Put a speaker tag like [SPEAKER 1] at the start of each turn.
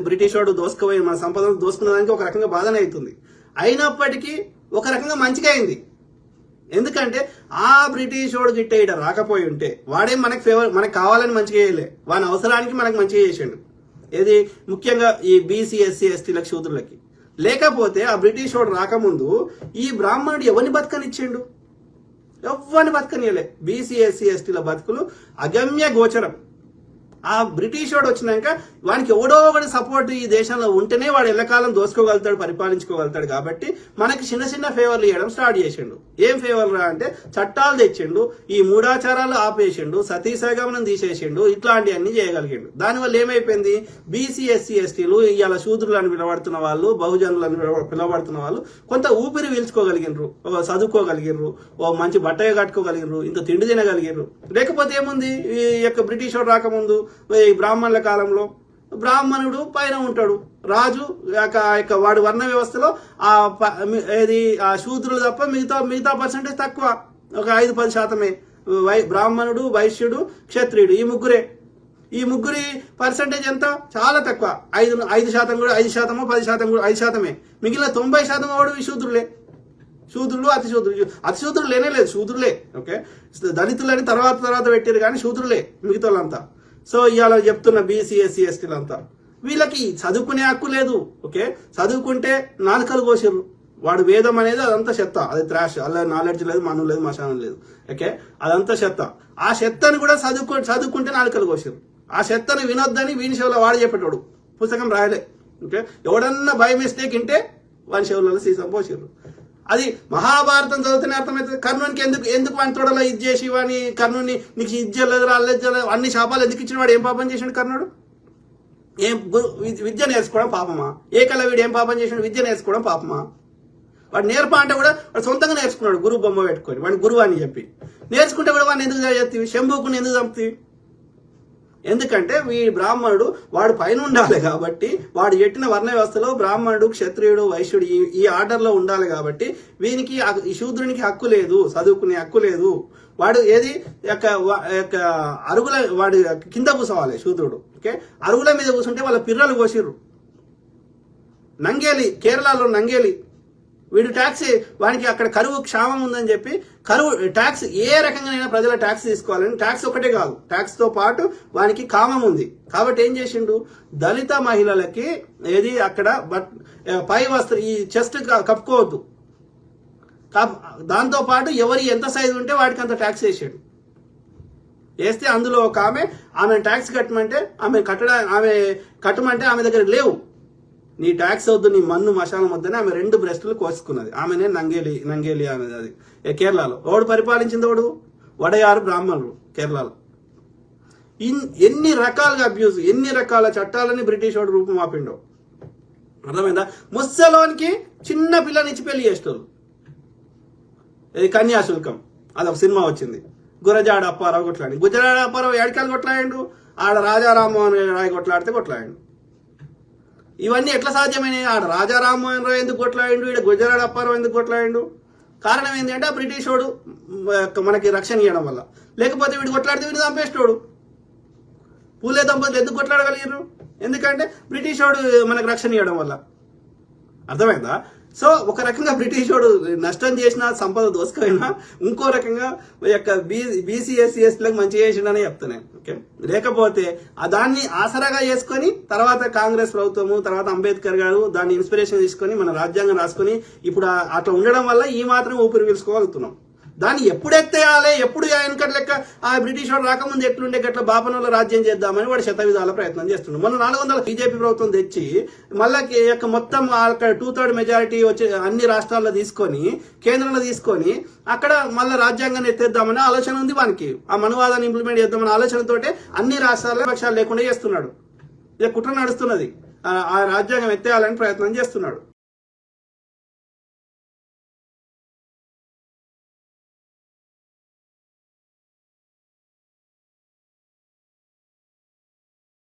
[SPEAKER 1] British వాడు దోసుకుపోయి మన సంపదను దోసుకున్న దానికి ఒక రకంగా బాధనే అవుతుంది. అయినప్పటికీ ఒక రకంగా మంచిగా అయింది. ఎందుకంటే ఆ బ్రిటిష్ వాడు గిట్ట ఇట రాకపోయి ఉంటే వాడే మనకి ఫేవర్ మనకు కావాలని మంచిగా చేయలే. వాని అవసరానికి మనకు మంచిగా చేసిండు. ఏది? ముఖ్యంగా ఈ బీసీ ఎస్సీ ఎస్టీలకు శూద్రులకి. లేకపోతే ఆ బ్రిటిష్ వాడు రాకముందు ఈ బ్రాహ్మణుడు ఎవరిని బతకనిచ్చిండు? ఎవరిని బతకనియలే బీసీ ఎస్సీ ఎస్టీల బతుకులు అగమ్య గోచరం. ఆ బ్రిటిష్ వాడు వచ్చినాక వానికి ఎవడో ఒకటి సపోర్ట్ ఈ దేశంలో ఉంటేనే వాడు ఎల్లకాలం దోసుకోగలుగుతాడు పరిపాలించుకోగలుగుతాడు కాబట్టి మనకి చిన్న చిన్న ఫేవర్లు ఇవ్వడం స్టార్ట్ చేసిండు. ఏం ఫేవర్లు రా అంటే చట్టాలు తెచ్చిండు ఈ మూడాచారాలు ఆపేసిండు సతీ సగమనం తీసేసిండు ఇట్లాంటివన్నీ చేయగలిగిండు. దానివల్ల ఏమైపోయింది? బీసీ ఎస్సీ ఎస్టీలు ఇవాళ శూద్రులను పిలవడుతున్న వాళ్ళు బహుజనులను అని పిలవడుతున్న వాళ్ళు కొంత ఊపిరి పీల్చుకోగలిగినరు చదువుకోగలిగినరు ఓ మంచి బట్టగా కట్టుకోగలిగినరు ఇంత తిండి తినగలిగినరు లేకపోతే ఏముంది? ఈ యొక్క బ్రిటిష్ వాడు రాకముందు ఈ బ్రాహ్మణుల కాలంలో. బ్రాహ్మణుడు పైన ఉంటాడు. రాజు యొక్క యొక్క వాడి వర్ణ వ్యవస్థలో ఆ ప- ఏది ఆ శూద్రులు తప్ప మిగతా మిగతా పర్సంటేజ్ తక్కువ. ఒక ఐదు పది శాతమే. వై బ్రాహ్మణుడు వైశ్యుడు క్షత్రియుడు ఈ ముగ్గురే. ఈ ముగ్గురి పర్సంటేజ్ ఎంత? చాలా తక్కువ. ఐదు ఐదు శాతం కూడా ఐదు శాతమో పది శాతం కూడా ఐదు శాతమే. మిగిలిన తొంభై శాతం వాడు ఈ శూద్రులే. శూద్రులు అతిశూద్రులు అతిశూద్రులు లేనే లేదు. శూద్రులే. ఓకే? దళితులని తర్వాత తర్వాత పెట్టారు కానీ శూద్రులే మిగతా వాళ్ళంతా సో ఇవాళ చెప్తున్న బీసీ ఎస్సీ ఎస్టీలంతా వీళ్ళకి చదువుకునే హక్కు లేదు ఓకే? చదువుకుంటే నాలుకలు కోసారు వాడు వేదం అనేది అదంతా చెత్త. అది త్రాష్ అలా నాలెడ్జ్ లేదు మనం లేదు మశానం లేదు ఓకే? అదంతా చెత్త. ఆ చెత్తని కూడా చదువుకో చదువుకుంటే నాలుకలు కోసారు ఆ చెత్తని వినొద్దని వీని చెవులో వాడు చెప్పేటోడు. పుస్తకం రాయలే ఓకే? ఎవడన్నా బై మిస్టేక్ ఇంటే వాని చెవులలో సీసం పోసారు అది మహాభారతం చదివితేనే అర్థమవుతుంది. కర్ణునికి ఎందుకు ఎందుకు వాని తోడలో ఇది చేసి వాని కర్ణుని నీకు ఇది చేయలేదు రాలేదు అన్ని శాపాలు ఎందుకు ఇచ్చిన వాడు? ఏం పాపం చేసాడు కర్ణుడు? ఏం గురు విద్య నేర్చుకోవడం పాపమా? ఏకలవ్యుడు ఏం పాపం చేసాడు? విద్య నేర్చుకోవడం పాపమా? వాడు నేర్ప అంటే కూడా వాడు సొంతంగా నేర్చుకున్నాడు గురువు బొమ్మ పెట్టుకొని. వాడిని గురువు అని చెప్పి. నేర్చుకుంటే కూడా వాడిని ఎందుకు చేస్తావి? శంభుకుని ఎందుకు చంపుతాయి ఎందుకంటే వీ బ్రాహ్మణుడు వాడు పైన ఉండాలి కాబట్టి వాడు ఎట్టిన వర్ణ వ్యవస్థలో బ్రాహ్మణుడు క్షత్రియుడు వైశ్యుడు ఈ ఈ ఆర్డర్లో ఉండాలి కాబట్టి వీనికి ఈ శూద్రునికి హక్కు లేదు చదువుకునే హక్కు లేదు. వాడు ఏది? యొక్క యొక్క అరుగుల వాడు కింద కూసవాలి శూద్రుడు ఓకే? అరుగుల మీద కూర్చుంటే వాళ్ళ పిర్రలు కోసిర్రు. నంగేలి కేరళలో నంగేలి. వీడు ట్యాక్స్ వానికి అక్కడ కరువు క్షామం ఉందని చెప్పి కరువు ట్యాక్స్ ఏ రకంగానైనా ప్రజల ట్యాక్స్ తీసుకోవాలని ట్యాక్స్ ఒకటే కాదు. ట్యాక్స్తో పాటు వానికి కామం ఉంది. కాబట్టి ఏం చేసిండు? దళిత మహిళలకి ఏది అక్కడ బట్ పై వస్త్ర ఈ చెస్ట్ కప్పుకోవద్దు. కప్- దాంతో పాటు ఎవరి ఎంత సైజు ఉంటే వాడికి అంత ట్యాక్స్ వేసాడు. వేస్తే అందులో ఒక ఆమె ఆమె ట్యాక్స్ కట్టమంటే ఆమె కట్టడా ఆమె కట్టమంటే ఆమె దగ్గర లేవు. నీ ట్యాక్స్ వద్దు నీ మన్ను మశాల వద్దని ఆమె రెండు బ్రెస్టులు కోసుకున్నది. ఆమెనే నంగేలి నంగేలి అనేది అది. కేరళలో. ఓడు పరిపాలించింది ఓడు వడయారు బ్రాహ్మణులు కేరళలో. ఇన్ ఎన్ని రకాలుగా అబ్యూజ్ ఎన్ని రకాల చట్టాలని బ్రిటిష్ వాడు రూపం ఆపిండో అర్థమైందా? ముస్సలోనికి చిన్న పిల్లనిచ్చి పెళ్ళి చేస్తారు ఇది కన్యాశుల్కం అదొక సినిమా వచ్చింది. గురజాడ అప్పారావు కొట్లాడి గుజరాడ అప్పారావు ఏడికాయలు కొట్లాడిండు? ఆడ రాజారామోహన్ రాయ్ కొట్లాడితే కొట్లాడిండు. ఇవన్నీ ఎట్లా సాధ్యమైనవి ఆడ రాజా రామ్మోహన్ రావు ఎందుకు కొట్లాడిండు? ఈడ గుజరాడ అప్పారావు ఎందుకు కొట్లాడిండు? కారణం ఏంటంటే ఆ బ్రిటిష్ వాడు మనకి రక్షణ ఇవ్వడం వల్ల. లేకపోతే వీడు కొట్లాడితే వీడు చంపేస్తాడు పూలే దంపతులు ఎందుకు కొట్లాడగలిగారు ఎందుకంటే బ్రిటిష్ వాడు మనకు రక్షణ ఇవ్వడం వల్ల. అర్థమైందా? సో ఒక రకంగా బ్రిటిష్ వాడు నష్టం చేసిన సంపద దోసుకపోయినా ఇంకో రకంగా ఈ యొక్క బీ బీసీఎస్సీఎస్లకు మంచి చేసిండని చెప్తున్నాను ఓకే? లేకపోతే దాన్ని ఆసరాగా చేసుకొని తర్వాత కాంగ్రెస్ ప్రభుత్వము తర్వాత అంబేద్కర్ గారు దాన్ని ఇన్స్పిరేషన్ తీసుకొని మన రాజ్యాంగం రాసుకొని ఇప్పుడు అట్లా ఉండడం వల్ల ఈ మాత్రం ఊపిరి పీల్చుకోగలుగుతున్నాం. దాన్ని ఎప్పుడు ఎత్తేయాలి? ఎప్పుడు వెనకటి లెక్క ఆ బ్రిటిష్ వాడు రాకముందు ఎట్లుండే? గట్ల బాపనలో రాజ్యం చేద్దామని వాడు శత విధాల ప్రయత్నం చేస్తున్నాడు మొన్న నాలుగు వందల బీజేపీ ప్రభుత్వం తెచ్చి మళ్ళా యొక్క మొత్తం అక్కడ టూ థర్డ్ మెజారిటీ వచ్చే అన్ని రాష్ట్రాల్లో తీసుకొని కేంద్రంలో తీసుకొని అక్కడ మళ్ళీ రాజ్యాంగాన్ని ఎత్తేద్దామని ఆలోచన ఉంది వానికి. ఆ మనువాదాన్ని ఇంప్లిమెంట్ చేద్దామని ఆలోచనతోటే అన్ని రాష్ట్రాల్లో పక్షాలు లేకుండా చేస్తున్నాడు. ఇక కుట్ర నడుస్తున్నది. ఆ రాజ్యాంగం ఎత్తేయాలని ప్రయత్నం చేస్తున్నాడు.